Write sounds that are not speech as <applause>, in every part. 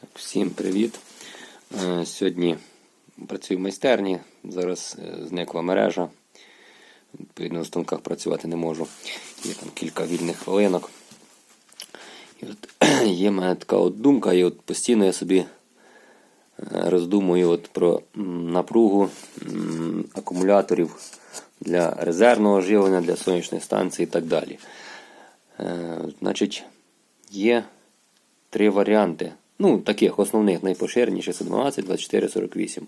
Так, Всім привіт. Е, Сьогодні працюю в майстерні. Зараз е, зникла мережа. Відповідно, на станках працювати не можу. Є там кілька вільних хвилинок. І от <clears throat> є в мене така от думка, і от постійно я собі е, роздумую от про напругу акумуляторів для резервного живлення, для сонячної станції і так далі. Значить, є три варіанти. Ну, таких основних, найпоширеніших це 12, 24, 48.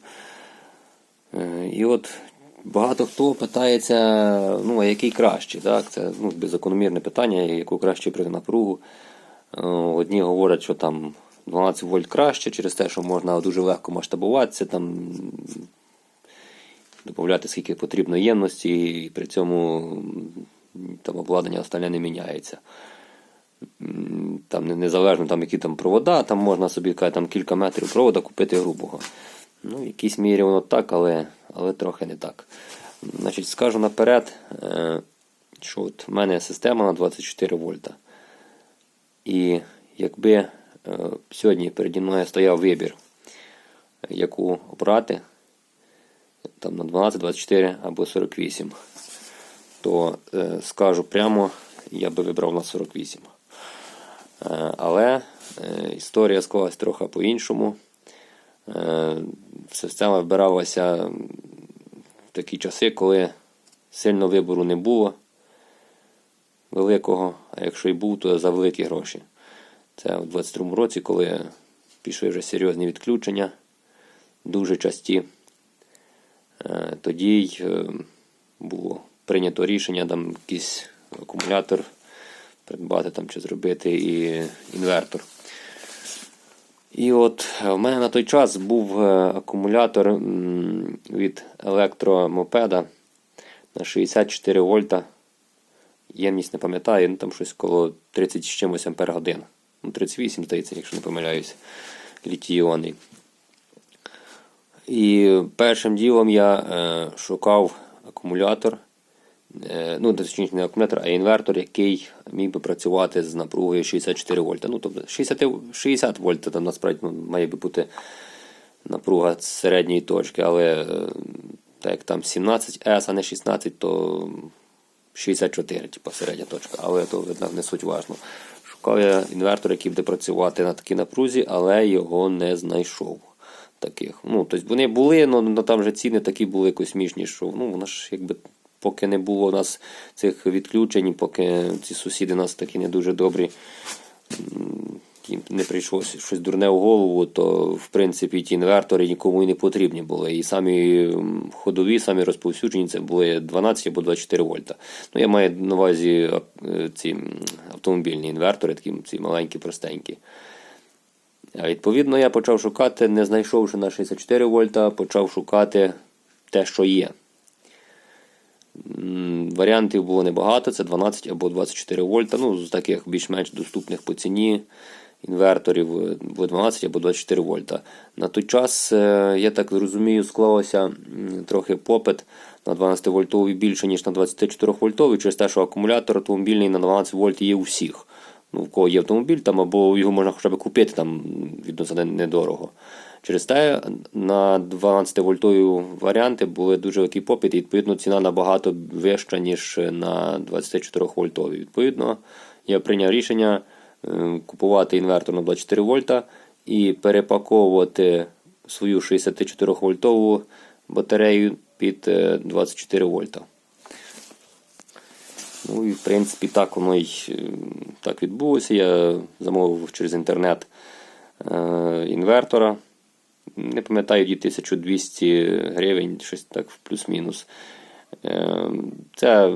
Е, І от багато хто питається, ну, а який краще. Так? Це ну, беззакономірне питання, яку краще при напругу. Е, Одні говорять, що там 12 вольт краще через те, що можна дуже легко масштабуватися, там додати скільки потрібно ємності, і при цьому там обладнання остальне не міняється. Там незалежно там, які там провода, там можна собі там, кілька метрів провода купити грубого. Ну, в якійсь мірі воно так, але, але трохи не так. Значить, скажу наперед, е, що от в мене система на 24 вольта. І якби е, сьогодні переді мною стояв вибір, яку обрати, там на 12, 24 або 48, то е, скажу прямо, я би вибрав на 48. Е, Але е, історія склалась трохи по-іншому. Е, Система вибиралася в такі часи, коли сильно вибору не було великого, а якщо і був, то за великі гроші. Це у 22 році, коли пішли вже серйозні відключення, дуже часті. Тоді й було прийнято рішення там якийсь акумулятор придбати там чи зробити і інвертор. І от в мене на той час був е, акумулятор від електромопеда на 64 вольта. Ємність не пам'ятаю, ну там щось коло 30 з чимось ампер. Ну, 38, здається, якщо не помиляюсь, літій-іонний. І першим ділом я е, шукав акумулятор. Е, ну, точніше, не акумулятор, а інвертор, який міг би працювати з напругою 64 вольта. Ну, тобто 60, 60 вольт там насправді ну, має би бути напруга середньої точки, але е, так як там 17S, а не 16, то 64, типу, середня точка, але то видно, не суть важно. Шукав я інвертор, який буде працювати на такій напрузі, але його не знайшов. Таких. Ну, тобто вони були, але там вже ціни такі були космічні, що ну, воно ж якби поки не було у нас цих відключень, поки ці сусіди нас такі не дуже добрі, їм не прийшло щось дурне в голову, то в принципі ті інвертори нікому і не потрібні були. І самі ходові, самі розповсюджені це були 12 або 24 вольта. Ну, я маю на увазі е, ці автомобільні інвертори, такі ці маленькі, простенькі. А відповідно, я почав шукати, не знайшовши на 64 вольта, почав шукати те, що є. Варіантів було небагато, це 12 або 24 вольта. Ну, з таких більш-менш доступних по ціні інверторів е, було 12 або 24 вольта. На той час, е, я так розумію, склалося трохи попит на 12 вольтовий більше, ніж на 24 вольтовий, через те, що акумулятор автомобільний на 12 вольт є у всіх. Ну, в кого є автомобіль, там, або його можна хоча б купити там, відносно недорого. Через те на 12-вольтові варіанти були дуже великий попит, і відповідно ціна набагато вища, ніж на 24-вольтові. Відповідно, я прийняв рішення е, купувати інвертор на 24 вольта і перепаковувати свою 64-вольтову батарею під е, 24 вольта. Ну і в принципі так воно й е, так відбулося. Я замовив через інтернет е, інвертора. Не пам'ятаю, її 1200 гривень, щось так плюс-мінус. Е, Це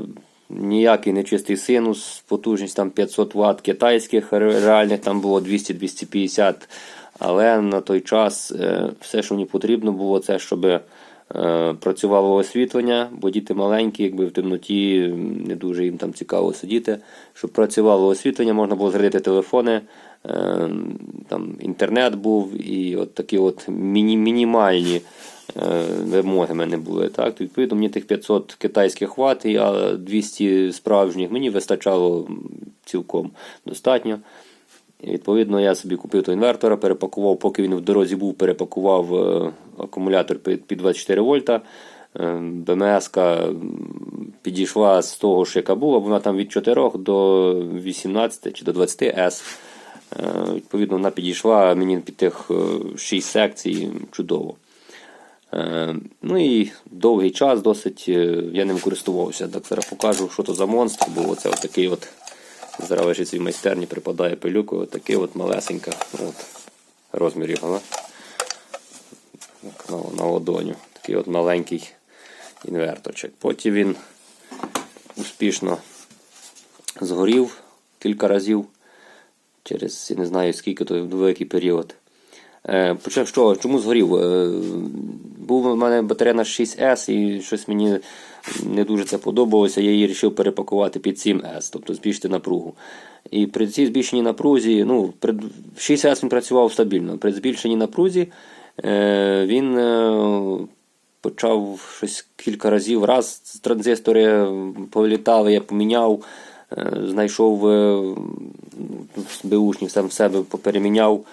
ніякий не чистий синус, потужність там 500 Вт китайських, реальних там було 200-250. Але на той час все, що мені потрібно було, це щоб працювало освітлення, бо діти маленькі, якби в темноті не дуже їм там цікаво сидіти. Щоб працювало освітлення, можна було зарядити телефони, е, там інтернет був і от такі от міні- мінімальні е, вимоги в мене були. Так? Відповідно, мені тих 500 китайських ват, а 200 справжніх мені вистачало цілком достатньо. І відповідно я собі купив той інвертора, перепакував, поки він в дорозі був, перепакував е, акумулятор під, під 24 вольта. Е, БМС підійшла з того, що яка була, вона там від 4 до 18 чи до 20 С. Е, Відповідно, вона підійшла мені під тих 6 секцій чудово. Ну і довгий час досить я ним користувався. Так зараз покажу, що то за монстр, бо оце от такий от в цій майстерні, припадає пилюка, от такий от малесенька от, розмір його. На, на ладоню. Такий от маленький інверторчик. Потім він успішно згорів кілька разів через я не знаю скільки то великий період. Е, Почав що, чому згорів? Був у мене батарея на 6С і щось мені не дуже це подобалося. Я її вирішив перепакувати під 7С, тобто збільшити напругу. І при цій збільшеній напрузі, ну, при 6С він працював стабільно. При збільшеній напрузі е, він е, почав щось кілька разів. Раз транзистори повилітали, я поміняв, е, знайшов е, беушні, сам в себе попереміняв.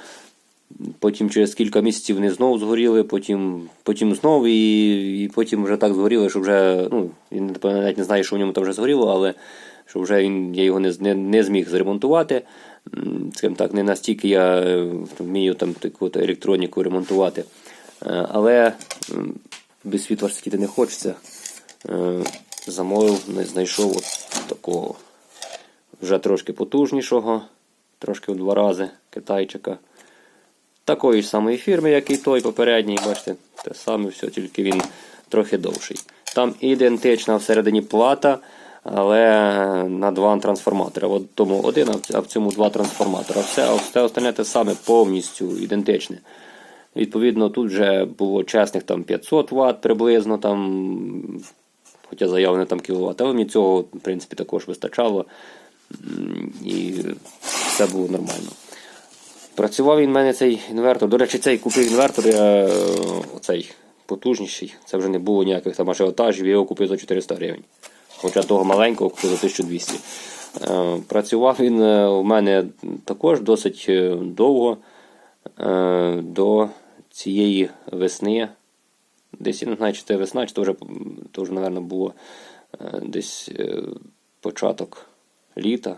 Потім через кілька місяців вони знову згоріли, потім, потім знову, і, і потім вже так згоріли, що вже, ну, він навіть не знає, що в ньому там вже згоріло, але що вже він, я його не, не, не зміг зремонтувати. Скажімо так, не настільки я е, вмію там таку електроніку ремонтувати. Е, Але без світла сидіти не хочеться. Е, Замовив, не знайшов от такого вже трошки потужнішого, трошки в два рази китайчика. Такої ж самої фірми, як і той попередній, бачите, те саме все, тільки він трохи довший. Там ідентична всередині плата, але на два трансформатори. В тому один, а в- цьому два трансформатора. Все, все остальне те саме повністю ідентичне. Відповідно, тут вже було чесних там 500 Вт приблизно, там, хоча заявлено там кіловат, але мені цього, в принципі, також вистачало. І все було нормально. Працював він в мене цей інвертор. До речі, цей купив інвертор, я, е, цей потужніший. Це вже не було ніяких там ажіотажів, я його купив за 400 гривень. Хоча того маленького купив за 1200. Е, Працював він е, у мене також досить е, довго е, до цієї весни. Десь я не знаю, чи це весна, чи це вже, то вже, мабуть, було е, десь е, початок літа.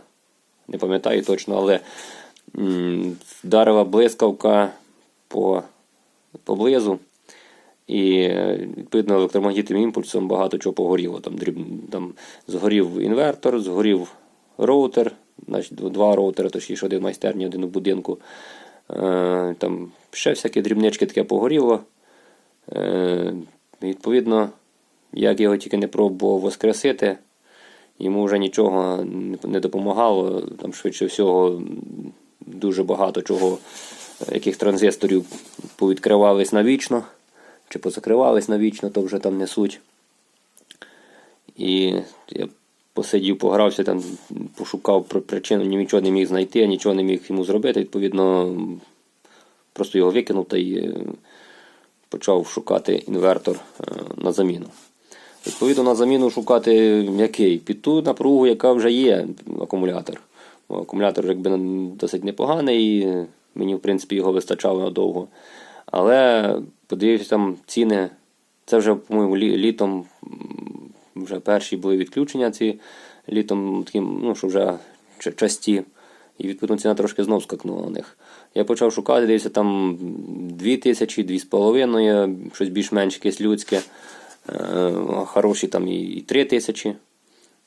Не пам'ятаю точно, але вдарила блискавка по, поблизу. І відповідно електромагнітним імпульсом багато чого погоріло. Там, дріб, там згорів інвертор, згорів роутер, значить два роутери, точніше один в майстерні, один у будинку. Е, там ще всякі дрібнички таке погоріло. Е, відповідно, як його тільки не пробував воскресити, йому вже нічого не- допомагало. Там швидше всього дуже багато чого, е, яких транзисторів повідкривались навічно, чи позакривались навічно, то вже там не суть. І я посидів, погрався, там, пошукав при- причину, нічого не міг знайти, нічого не міг йому зробити. Відповідно, просто його викинув та й е, почав шукати інвертор е, на заміну. Відповідно, на заміну шукати який? Під ту напругу, яка вже є, акумулятор. Акумулятор якби досить непоганий, і мені, в принципі, його вистачало надовго. Але подивився там ціни. Це вже, по-моєму, літом вже перші були відключення ці літом, таким, ну, що вже часті. І відповідно ціна трошки знов скакнула на них. Я почав шукати, дивився там 2 тисячі, 2,5, щось більш-менш якесь людське. Е, Хороші там і і 3 тисячі.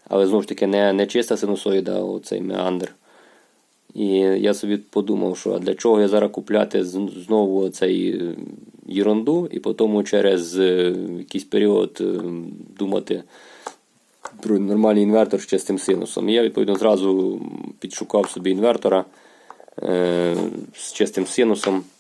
Але знову ж таки не, не чиста синусоїда, а оцей меандр. І я собі подумав, що для чого я зараз купляти знову цей е, ерунду, і потім через е, якийсь період е, думати про нормальний інвертор з чистим синусом. І я відповідно зразу підшукав собі інвертора е, з чистим синусом е,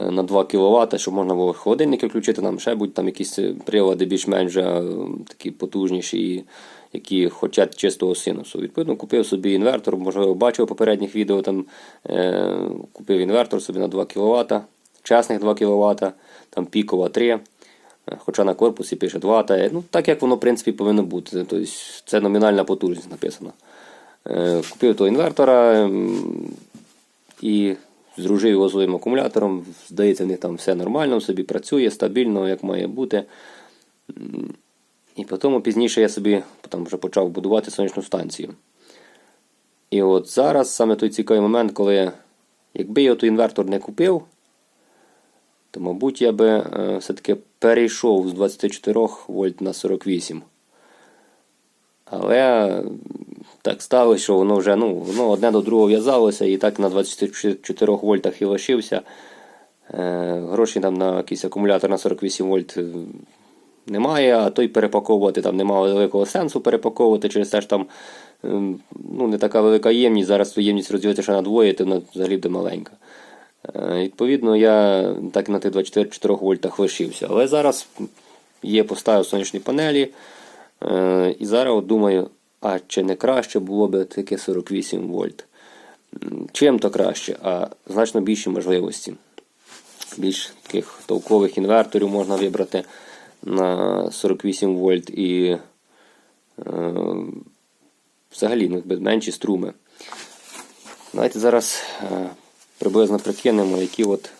на 2 кВт, щоб можна було холодильники включити, нам ще будь там якісь е, прилади більш-менш е, такі потужніші, які хочуть чистого синусу. Відповідно, купив собі інвертор, можливо, бачив попередніх відео, там е, купив інвертор собі на 2 кВт, чесних 2 кВт, там пікова 3. Е, Хоча на корпусі пише 2 та ну так як воно в принципі повинно бути. Тобто це номінальна потужність написано. Е, Купив того інвертора і здружив його з своїм акумулятором. Здається, в них там все нормально, собі працює, стабільно, як має бути. І потім пізніше я собі потім вже почав будувати сонячну станцію. І от зараз саме той цікавий момент, коли якби я той інвертор не купив, то, мабуть, я би е, все-таки перейшов з 24 вольт на 48. Але так сталося, що воно вже ну, воно одне до другого в'язалося і так на 24 вольтах і лишився. Е, грошей там на якийсь акумулятор на 48 вольт е, немає, а той перепаковувати там немає великого сенсу перепаковувати, через те ж там е, ну, не така велика ємність. Зараз ємність розділити ще на двоє, то вона взагалі буде маленька. Е, Відповідно, я так на тих 24 вольтах лишився. Але зараз є поставив сонячні панелі. Е, І зараз от думаю, а чи не краще було б таке 48 вольт? Чим то краще? А значно більші можливості. Більш таких толкових інверторів можна вибрати на 48 вольт і е, взагалі ну, менші струми. Давайте зараз е, приблизно прикинемо, які от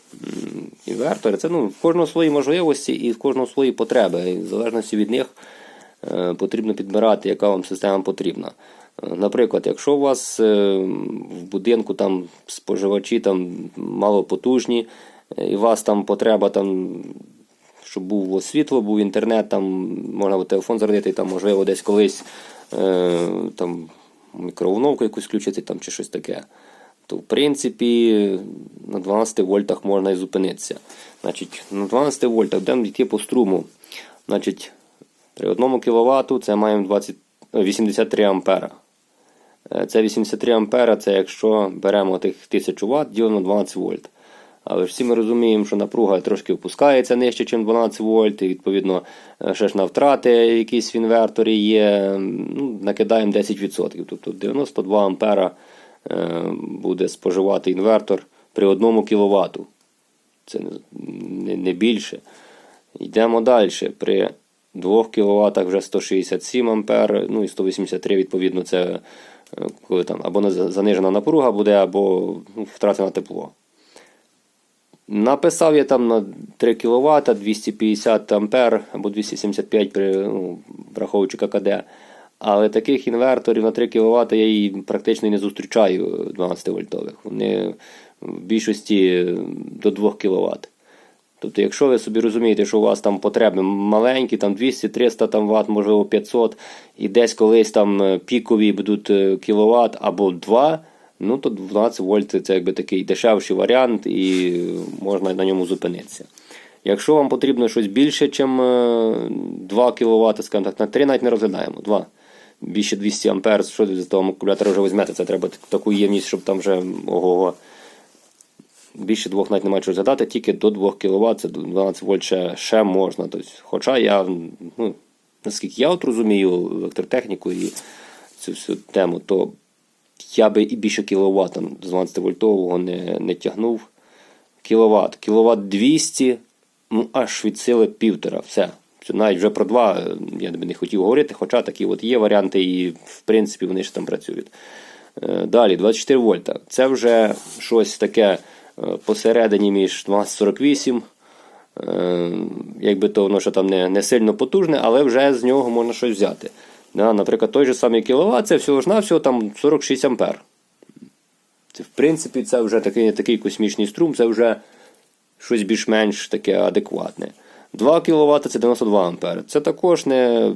інвертори. Це ну, в кожного свої можливості і в кожного свої потреби. І в залежності від них потрібно підбирати, яка вам система потрібна. Е, Наприклад, якщо у вас е, в будинку там споживачі там малопотужні, е, і у вас там потреба там щоб було світло, був інтернет, там можна телефон зарядити, там, можливо, десь колись е, там, мікроволновку якусь включити там, чи щось таке. То, в принципі, на 12 вольтах можна і зупинитися. Значить, на 12 вольтах будемо йти по струму. Значить, при 1 кВт це маємо 20, е, 83 ампера. Е, Це 83 ампера, це якщо беремо тих 1000 Вт, ділимо на 12 вольт. Але ж всі ми розуміємо, що напруга трошки опускається нижче, ніж 12 вольт, і відповідно е, ще ж на втрати якісь в інверторі є. Ну, накидаємо 10%. Тобто 92 ампера е, буде споживати інвертор при 1 кВт. Це не більше. Йдемо далі. При 2 кВт вже 167 ампер, ну і 183, відповідно, це е, коли там або занижена напруга буде, або ну, втратена тепло. Написав я там на 3 кВт 250 ампер або 275, при, ну, враховуючи ККД. Але таких інверторів на 3 кВт я її практично не зустрічаю 12 вольтових. Вони в більшості до 2 кВт. Тобто, якщо ви собі розумієте, що у вас там потреби маленькі, там 200-300 там ватт, можливо 500, і десь колись там е, пікові будуть е, кіловат або 2, ну то 12 вольт це якби такий дешевший варіант і можна на ньому зупинитися. Якщо вам потрібно щось більше, ніж 2 кВт, скажімо так, на 3 навіть не розглядаємо. 2. Більше 200 ампер, що з того акумулятора вже візьмете, це треба таку ємність, щоб там вже ого-го. Більше двох навіть немає чого задати, тільки до 2 кВт, це 12 вольт ще, ще можна. Тобто, хоча я, ну, наскільки я от розумію електротехніку і цю всю тему, то я би і більше кіловат там, 12 вольтового не, не тягнув. Кіловат. Кіловат 200, ну аж від сили півтора. Все. Навіть вже про два я би не хотів говорити, хоча такі от є варіанти, і в принципі вони ж там працюють. Е, Далі, 24 вольта. Це вже щось таке посередині між 1248. Е, Якби то воно ще там не, не сильно потужне, але вже з нього можна щось взяти. Да, Наприклад, той же самий кіловат, це всього ж навсього там 46 ампер. Це, в принципі, це вже такий, такий космічний струм, це вже щось більш-менш таке адекватне. 2 кВт це 92 ампери. Це також не,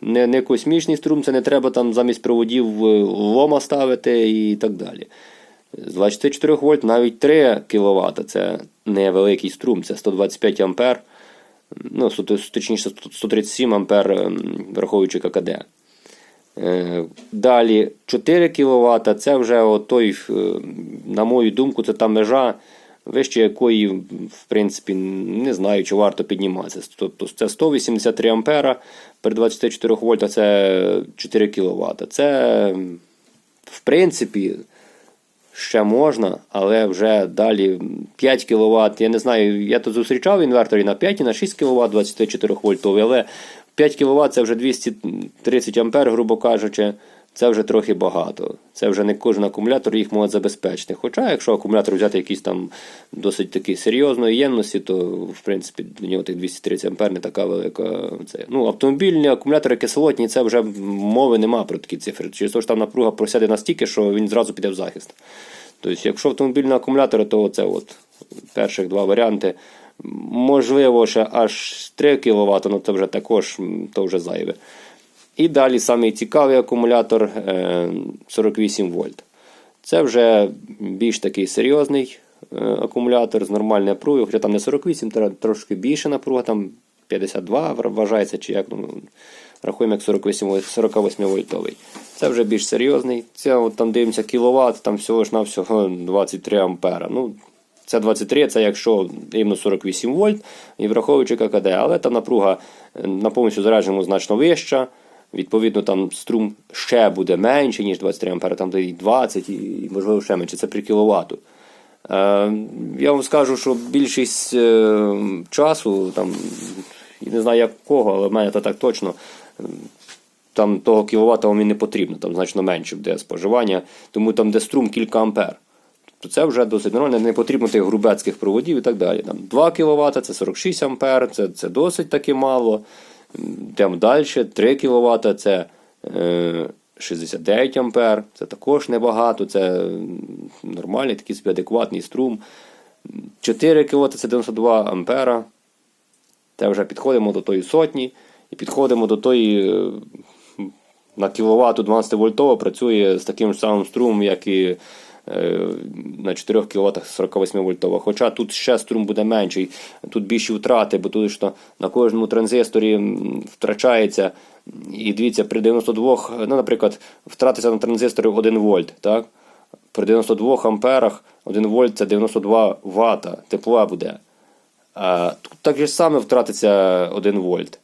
не, не космічний струм, це не треба там замість проводів е, лома ставити і так далі. З 24 вольт навіть 3 кВт це невеликий струм, це 125 ампер. Ну, точніше, 137 ампер, ем, враховуючи ККД. Е, Далі 4 кВт це вже той, е, на мою думку, це та межа, вище якої, в принципі, не знаю, чи варто підніматися. Тобто це 183 ампера при 24 вольтах це 4 кВт. Це, в принципі, ще можна, але вже далі 5 кВт. Я не знаю, я тут зустрічав інвертори на 5 і на 6 кВт 24 вольтові, але 5 кВт це вже 230 А, грубо кажучи. Це вже трохи багато. Це вже не кожен акумулятор їх може забезпечити. Хоча, якщо акумулятор взяти якийсь там досить такий серйозної ємності, то в принципі до нього тих 230 А не така велика. Це. Ну, автомобільні акумулятори кислотні, це вже мови нема про такі цифри. Через те, що там напруга просяде настільки, що він зразу піде в захист. Тобто, якщо автомобільні акумулятори, то це от перших два варіанти. Можливо, ще аж 3 кВт, але це вже також то вже зайве. І далі самий цікавий акумулятор е, 48 вольт. Це вже більш такий серйозний е, акумулятор з нормальною напругою, хоча там не 48, трошки більше напруга, там 52 вважається, чи як ну, рахуємо як 48, 48 вольтовий. Це вже більш серйозний. Це от там дивимося кіловат, там всього ж навсього 23 ампера. Ну, це 23, це якщо рівно 48 вольт, і враховуючи ККД, але там напруга е, на повністю зарядженому значно вища. Відповідно, там струм ще буде менше, ніж 23 ампера, там і 20, і можливо ще менше. Це при кіловату. Е, я вам скажу, що більшість е, часу, там, я не знаю якого, але в мене то так точно. Там того кіловата вам і не потрібно, там значно менше буде споживання, тому там, де струм кілька ампер. То це вже досить нормально, не потрібно тих грубецьких проводів і так далі. Там 2 кВт, це 46 ампер, це, це досить таки мало. Йдемо далі, 3 кВт це е, 69 ампер, це також небагато, це нормальний такий собі адекватний струм. 4 кВт це 92 ампера. Це вже підходимо до тої сотні і підходимо до тої е, на кіловату 12 вольтово працює з таким самим струмом, як і е, на 4 кВт 48 вольтова. Хоча тут ще струм буде менший, тут більші втрати, бо тут що на кожному транзисторі втрачається. І дивіться, при 92, ну, наприклад, втратиться на транзисторі 1 вольт. Так? При 92 амперах 1 вольт це 92 Вт тепла буде. А тут так же саме втратиться 1 вольт.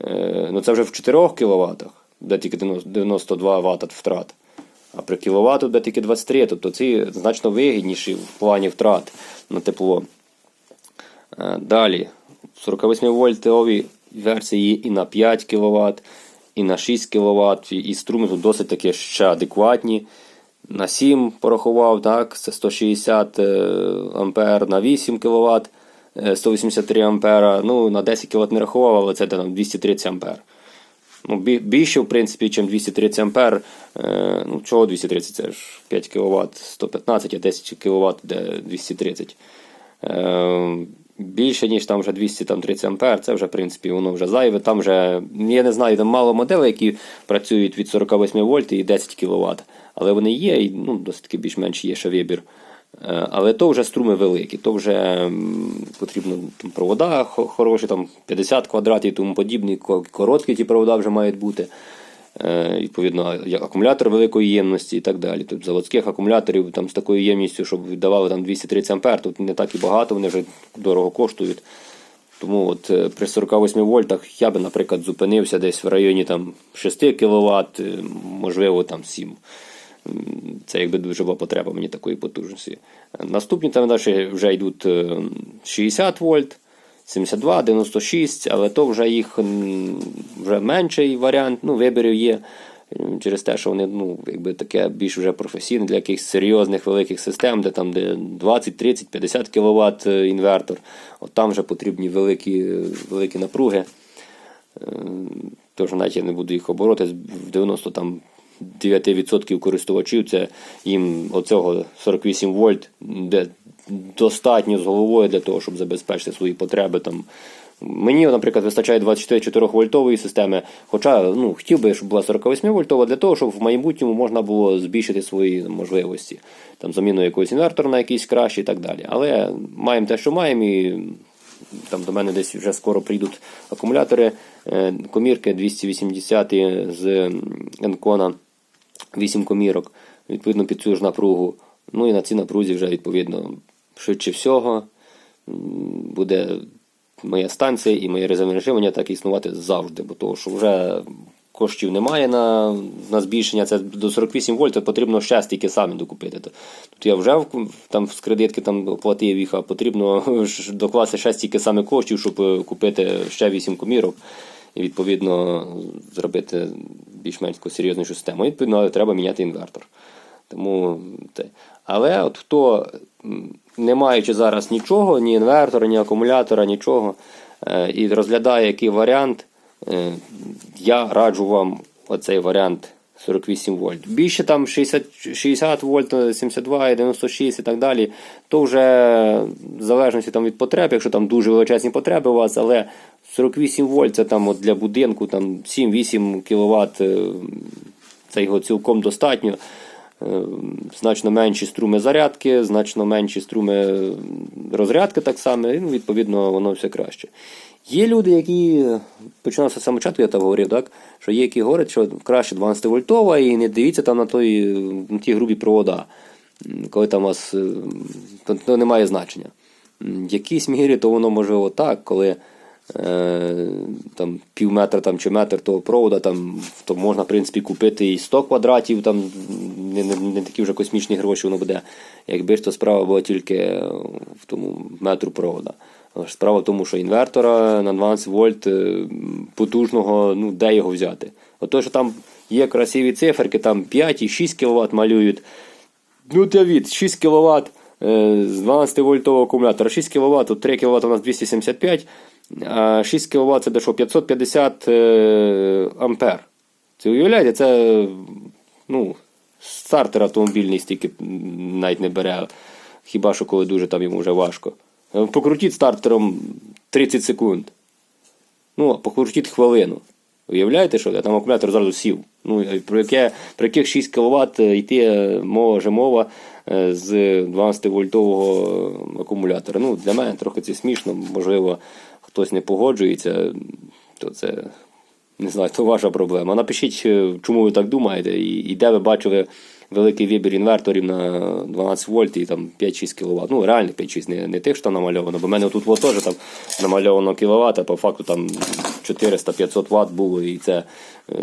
Е, ну це вже в 4 кВт, де тільки 92 Вт втрат. А при кіловату де тільки 23, тобто ці значно вигідніші в плані втрат на тепло. Е, Далі, 48 вольтові версії і на 5 кВт, і на 6 кВт, і струми тут досить таки ще адекватні. На 7 порахував, так, це 160 е, ампер, на 8 кВт, 183 ампера, ну на 10 кВт не рахував, але це там 230 ампер. Ну, більше, в принципі, ніж 230 ампер. Е, ну, чого 230? Це ж 5 кВт 115, а 10 кВт де 230. Е, більше, ніж там вже 230 ампер, це вже, в принципі, воно вже зайве. Там вже, я не знаю, там мало моделей, які працюють від 48 вольт і 10 кВт. Але вони є, і ну, досить більш-менш є ще вибір. Е, Але то вже струми великі, то вже потрібно там, провода хо- хороші, там 50 квадратів і тому подібні, короткі ті провода вже мають бути. Е, Відповідно, акумулятор великої ємності і так далі. Тобто заводських акумуляторів там, з такою ємністю, щоб віддавали там 230 ампер, тут не так і багато, вони вже дорого коштують. Тому от е, при 48 вольтах я би, наприклад, зупинився десь в районі там 6 кВт, можливо, там 7. М, Це якби дуже потреба мені такої потужності. Е, Наступні там далі вже йдуть е, 60 вольт, 72, 96, але то вже їх вже менший варіант, ну, виборів є. е, Через те, що вони ну, якби таке більш вже професійне для якихось серйозних великих систем, де там де 20, 30, 50 кВт інвертор. От там вже потрібні великі, великі напруги. Е, Тож навіть я не буду їх обороти. В 90 там 9% користувачів це їм оцього 48 вольт, де достатньо з головою для того, щоб забезпечити свої потреби. Там. Мені, наприклад, вистачає 24 вольтової системи, хоча ну, хотів би, щоб була 48 вольтова, для того, щоб в майбутньому можна було збільшити свої можливості. Там заміну якогось інвертора на якийсь кращий і так далі. Але маємо те, що маємо, і там до мене десь вже скоро прийдуть акумулятори, е, комірки 280 з Енкона, 8 комірок, відповідно під цю ж напругу. Ну і на цій напрузі вже відповідно швидше всього буде моя станція і моє резервне так існувати завжди, бо того, що вже коштів немає на, на збільшення. Це до 48 вольт потрібно ще стільки самі докупити. Тут я вже там з кредитки там оплатив їх, а потрібно <laughs> докласти ще стільки саме коштів, щоб е, купити ще 8 комірок. І відповідно зробити більш-менш серйознішу систему. І, відповідно, треба міняти інвертор. Тому те. Але от хто, не маючи зараз нічого, ні інвертора, ні акумулятора, нічого, е, і розглядає який варіант, е, я раджу вам оцей варіант 48 вольт. Більше там 60, 60 вольт, 72, 96 і так далі, то вже в залежності там від потреб, якщо там дуже величезні потреби у вас, але 48 вольт це там от для будинку там 7-8 кВт, це його цілком достатньо. Е, Значно менші струми зарядки, значно менші струми розрядки так само, і ну, відповідно воно все краще. Є люди, які починалося з самого я так говорив, так? що є, які говорять, що краще 12 вольтова і не дивіться там на, той, на ті грубі провода, коли там у вас е, то, то не значення. В якійсь мірі то воно може отак, коли е, там, пів метра там, чи метр того провода, там, то можна в принципі купити і 100 квадратів, там, не, не, не такі вже космічні гроші воно буде. Якби ж то справа була тільки в тому метру провода. Справа в тому, що інвертора на 12 вольт е, потужного, ну де його взяти? Ото, що там є красиві циферки, там 5 і 6 кВт малюють. Ну, от я від 6 кВт з 12 вольтового акумулятора. 6 кВт, тут 3 кВт у нас 275, а 6 кВт це де 550 е, ампер. Це уявляєте, це ну, стартер автомобільний стільки навіть не бере. Хіба що коли дуже там йому вже важко. Е, Покрутіть стартером 30 секунд. Ну, покрутіть хвилину. Уявляєте, що там акумулятор зразу сів. Ну, про, яке, про яких 6 кВт йти е, мова вже мова з 12-вольтового акумулятора. Ну, для мене трохи це смішно, можливо, хтось не погоджується, то це не знаю, то ваша проблема. Напишіть, е, чому ви так думаєте, і, і де ви бачили великий вибір інверторів на 12 вольт і там 5-6 кВт. Ну, реально 5-6, не, не тих, що намальовано. Бо в мене тут теж там намальовано кВт, а по факту там 400-500 Вт було, і це, е,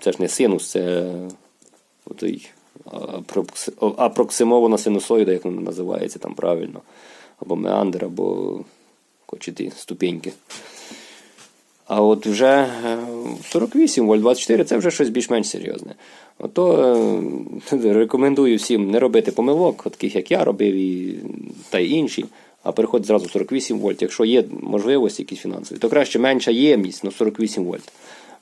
це ж не синус, це отой апрокси- апроксимована синусоїда, як вона називається там правильно. Або меандр, або чи ті ступеньки. А от вже е, 48 вольт 24 це вже щось більш-менш серйозне. Ото е, <laughs> рекомендую всім не робити помилок, таких як я робив, і, та й інші, а переходить зразу 48 вольт. Якщо є можливості якісь фінансові, то краще менша ємність, але 48 вольт.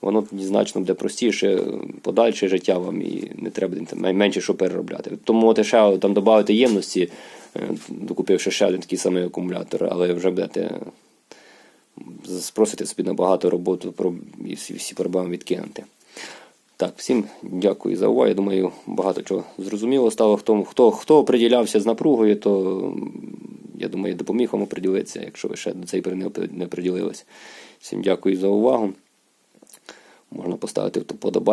Воно значно буде простіше, подальше життя вам і не треба буде менше що переробляти. Тому от ще там додати ємності, е, докупивши ще один такий самий акумулятор, але вже будете спросити собі набагато роботу і всі, всі проблеми відкинути. Так, всім дякую за увагу. Я думаю, багато чого зрозуміло стало. Хто, хто, хто приділявся з напругою, то я думаю, допоміг вам оприділитися, якщо ви ще до опри- не приділились. Всім дякую за увагу. Можна поставити вподобайку.